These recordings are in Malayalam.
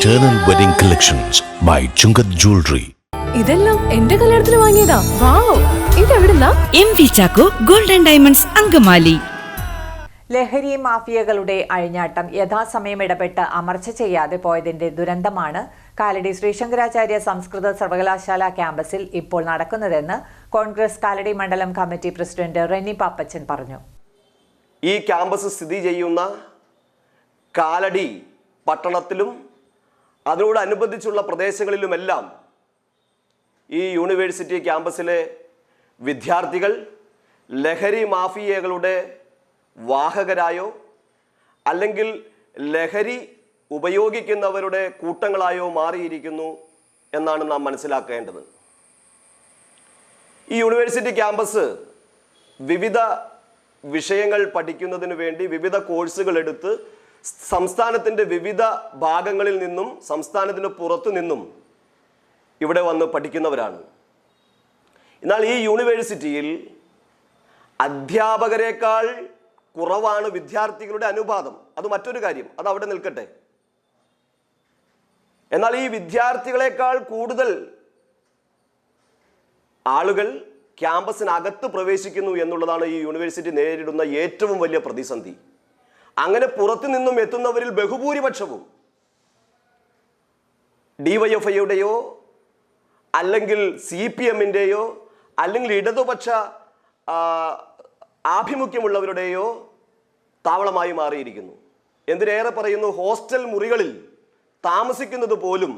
Eternal Wedding Collections by Chungat Jewelry. ഇതെല്ലാം എന്റെ കല്യാണത്തിന് വാങ്ങിയതാ. Wow. ഇതെവിടുന്നാ? M V Chacko golden diamonds Angamaly. ലഹരി മാഫിയകളുടെ അഴിഞ്ഞാട്ടം യഥാസമയം ഇടപെട്ട് അമർച്ച ചെയ്യാതെ പോയതിന്റെ ദുരന്തമാണ് കാലടി ശ്രീശങ്കരാചാര്യ സംസ്കൃത സർവകലാശാല ക്യാമ്പസിൽ ഇപ്പോൾ നടക്കുന്നതെന്ന് കോൺഗ്രസ് കാലടി മണ്ഡലം കമ്മിറ്റി പ്രസിഡന്റ് റെനി പാപ്പച്ചൻ പറഞ്ഞു. ഈ ക്യാമ്പസ് സ്ഥിതി ചെയ്യുന്ന കാലടി പട്ടണത്തിലും അതിനോടനുബന്ധിച്ചുള്ള പ്രദേശങ്ങളിലുമെല്ലാം ഈ യൂണിവേഴ്സിറ്റി ക്യാമ്പസിലെ വിദ്യാർത്ഥികൾ ലഹരി മാഫിയകളുടെ വാഹകരായോ അല്ലെങ്കിൽ ലഹരി ഉപയോഗിക്കുന്നവരുടെ കൂട്ടങ്ങളായോ മാറിയിരിക്കുന്നു എന്നാണ് നാം മനസ്സിലാക്കേണ്ടത്. ഈ യൂണിവേഴ്സിറ്റി ക്യാമ്പസ് വിവിധ വിഷയങ്ങൾ പഠിക്കുന്നതിന് വേണ്ടി വിവിധ കോഴ്സുകൾ എടുത്ത് സംസ്ഥാനത്തിന്റെ വിവിധ ഭാഗങ്ങളിൽ നിന്നും സംസ്ഥാനത്തിന് പുറത്തു നിന്നും ഇവിടെ വന്ന് പഠിക്കുന്നവരാണ്. എന്നാൽ ഈ യൂണിവേഴ്സിറ്റിയിൽ അധ്യാപകരെക്കാൾ കുറവാണ് വിദ്യാർത്ഥികളുടെ അനുപാതം. അത് മറ്റൊരു കാര്യം അത് അവിടെ നിൽക്കട്ടെ. എന്നാൽ ഈ വിദ്യാർത്ഥികളെക്കാൾ കൂടുതൽ ആളുകൾ ക്യാമ്പസിനകത്ത് പ്രവേശിക്കുന്നു എന്നുള്ളതാണ് ഈ യൂണിവേഴ്സിറ്റി നേരിടുന്ന ഏറ്റവും വലിയ പ്രതിസന്ധി. അങ്ങനെ പുറത്തു നിന്നും എത്തുന്നവരിൽ ബഹുഭൂരിപക്ഷവും ഡിവൈഎഫ്ഐയുടെയോ അല്ലെങ്കിൽ സി പി എമ്മിന്റെയോ അല്ലെങ്കിൽ ഇടതുപക്ഷ ആഭിമുഖ്യമുള്ളവരുടെയോ താവളമായി മാറിയിരിക്കുന്നു. എന്തിനേറെ പറയുന്നു? ഹോസ്റ്റൽ മുറികളിൽ താമസിക്കുന്നത് പോലും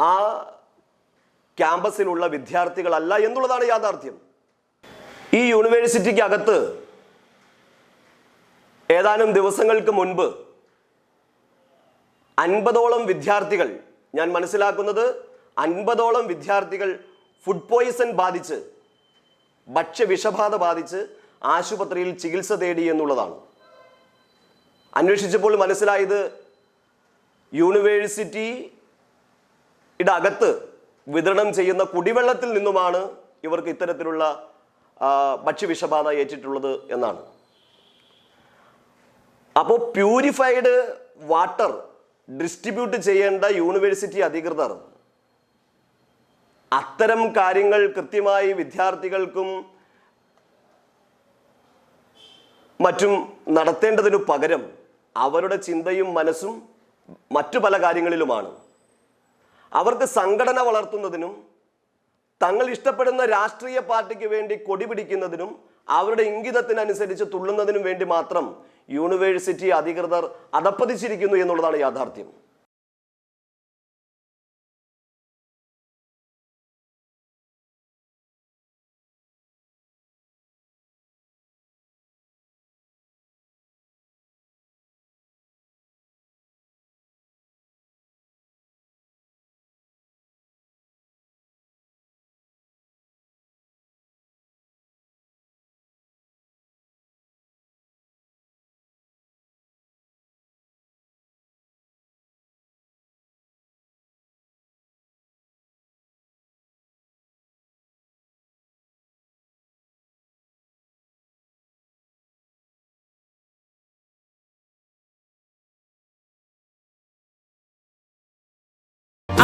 ആ ക്യാമ്പസിലുള്ള വിദ്യാർത്ഥികളല്ല എന്നുള്ളതാണ് യാഥാർത്ഥ്യം. ഈ യൂണിവേഴ്സിറ്റിക്ക് അകത്ത് ഏതാനും ദിവസങ്ങൾക്ക് മുൻപ് അൻപതോളം വിദ്യാർത്ഥികൾ ഞാൻ മനസ്സിലാക്കുന്നത് അൻപതോളം വിദ്യാർത്ഥികൾ ഫുഡ് പോയിസൺ ബാധിച്ച് ഭക്ഷ്യവിഷബാധ ബാധിച്ച് ആശുപത്രിയിൽ ചികിത്സ തേടി എന്നുള്ളതാണ്. അന്വേഷിച്ചപ്പോൾ മനസ്സിലായത് യൂണിവേഴ്സിറ്റിയുടെ അകത്ത് വിതരണം ചെയ്യുന്ന കുടിവെള്ളത്തിൽ നിന്നുമാണ് ഇവർക്ക് ഇത്തരത്തിലുള്ള ഭക്ഷ്യവിഷബാധ ഏറ്റിട്ടുള്ളത് എന്നാണ്. അപ്പോൾ പ്യൂരിഫൈഡ് വാട്ടർ ഡിസ്ട്രിബ്യൂട്ട് ചെയ്യേണ്ട യൂണിവേഴ്സിറ്റി അധികൃതർ. അത്തരം കാര്യങ്ങൾ കൃത്യമായി വിദ്യാർത്ഥികൾക്കും മറ്റും നടത്തേണ്ടതിനു പകരം അവരുടെ ചിന്തയും മനസ്സും മറ്റു പല കാര്യങ്ങളിലുമാണ്. അവർക്ക് സംഘടന വളർത്തുന്നതിനും തങ്ങൾ ഇഷ്ടപ്പെടുന്ന രാഷ്ട്രീയ പാർട്ടിക്ക് വേണ്ടി കൊടി പിടിക്കുന്നതിനും അവരുടെ ഇംഗിതത്തിനനുസരിച്ച് തുള്ളുന്നതിനും വേണ്ടി മാത്രം യൂണിവേഴ്സിറ്റി അധികൃതർ അധപ്പതിച്ചിരിക്കുന്നു എന്നുള്ളതാണ് യാഥാർത്ഥ്യം.